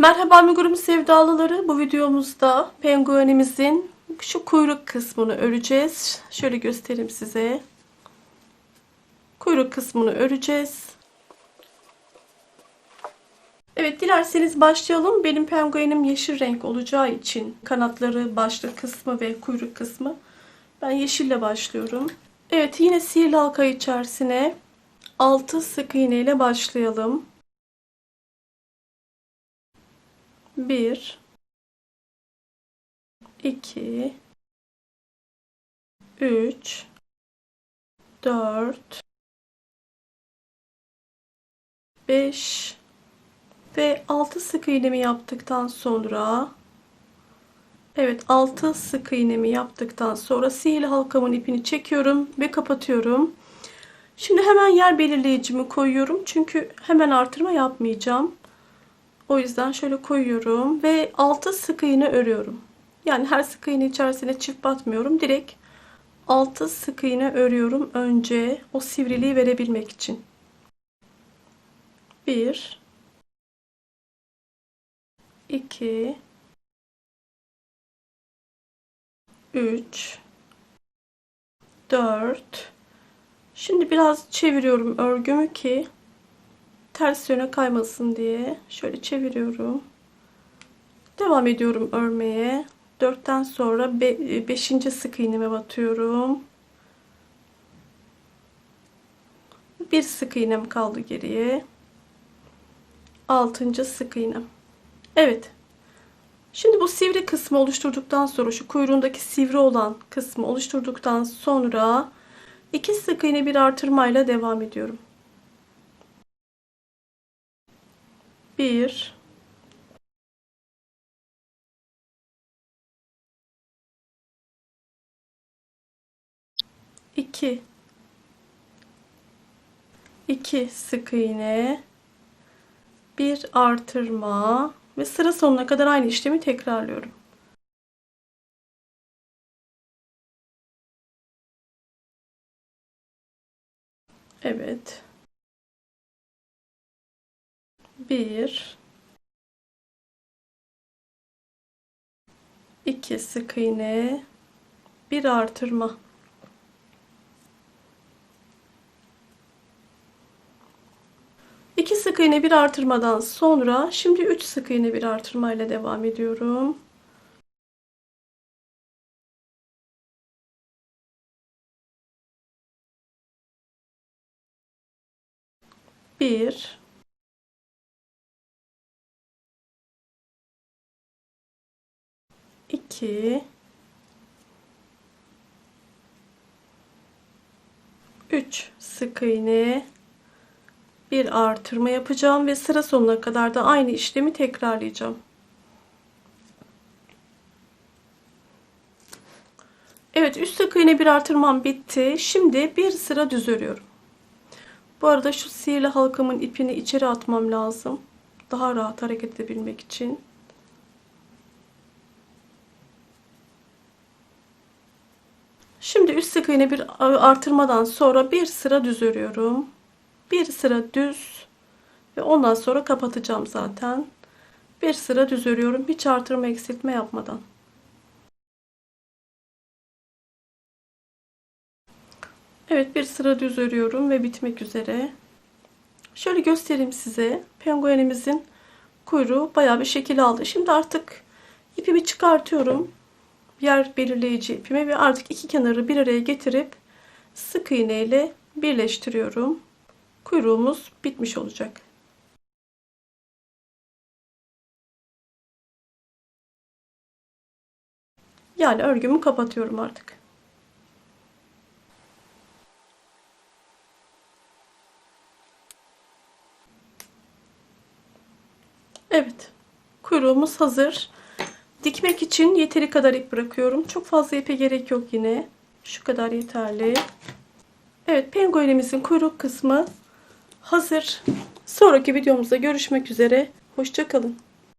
Merhaba amigurumi sevdalıları. Bu videomuzda penguenimizin şu kuyruk kısmını öreceğiz. Şöyle göstereyim size. Kuyruk kısmını öreceğiz. Evet dilerseniz başlayalım. Benim penguenim yeşil renk olacağı için kanatları, başlık kısmı ve kuyruk kısmı ben yeşille başlıyorum. Evet yine sihirli halka içerisine 6 sık iğne ile başlayalım. 1 2 3 4 5 ve 6 sık iğnemi yaptıktan sonra Evet 6 sık iğnemi yaptıktan sonra sihirli halkamın ipini çekiyorum ve kapatıyorum. Şimdi hemen yer belirleyicimi koyuyorum. Çünkü hemen artırma yapmayacağım. O yüzden şöyle koyuyorum ve 6 sık iğne örüyorum. Yani her sık iğne içerisine çift batmıyorum. Direkt 6 sık iğne örüyorum önce o sivriliği verebilmek için. 1 2 3 4 Şimdi biraz çeviriyorum örgümü ki ters yöne kaymasın diye. Şöyle çeviriyorum. Devam ediyorum örmeye. 4'ten sonra 5. sık iğneme batıyorum. Bir sık iğnem kaldı geriye. 6. sık iğnem. Evet. Şimdi bu sivri kısmı oluşturduktan sonra şu kuyruğundaki sivri olan kısmı oluşturduktan sonra 2 sık iğne bir artırmayla devam ediyorum. 1 2 2 sık iğne bir artırma ve sıra sonuna kadar aynı işlemi tekrarlıyorum. Evet. Bir. iki sık iğne. Bir artırma. İki sık iğne bir artırmadan sonra şimdi üç sık iğne bir artırma ile devam ediyorum. Bir, 2 3 sık iğne bir artırma yapacağım ve sıra sonuna kadar da aynı işlemi tekrarlayacağım. Evet üst sık iğne bir artırmam bitti. Şimdi bir sıra düz örüyorum. Bu arada şu sihirli halkamın ipini içeri atmam lazım. Daha rahat hareket edebilmek için. Şimdi üst sık iğne bir artırmadan sonra bir sıra düz örüyorum. Bir sıra düz ve ondan sonra kapatacağım zaten. Bir sıra düz örüyorum hiç artırma eksiltme yapmadan. Evet bir sıra düz örüyorum ve bitmek üzere. Şöyle göstereyim size. Penguenimizin kuyruğu bayağı bir şekil aldı. Şimdi artık ipimi çıkartıyorum yer belirleyici ipimi ve artık iki kenarı bir araya getirip sık iğne ile birleştiriyorum. Kuyruğumuz bitmiş olacak. Yani örgümü kapatıyorum artık. Evet. Kuyruğumuz hazır. Dikmek için yeteri kadar ip bırakıyorum. Çok fazla ipe gerek yok yine. Şu kadar yeterli. Evet penguenimizin kuyruk kısmı hazır. Sonraki videomuzda görüşmek üzere. Hoşçakalın.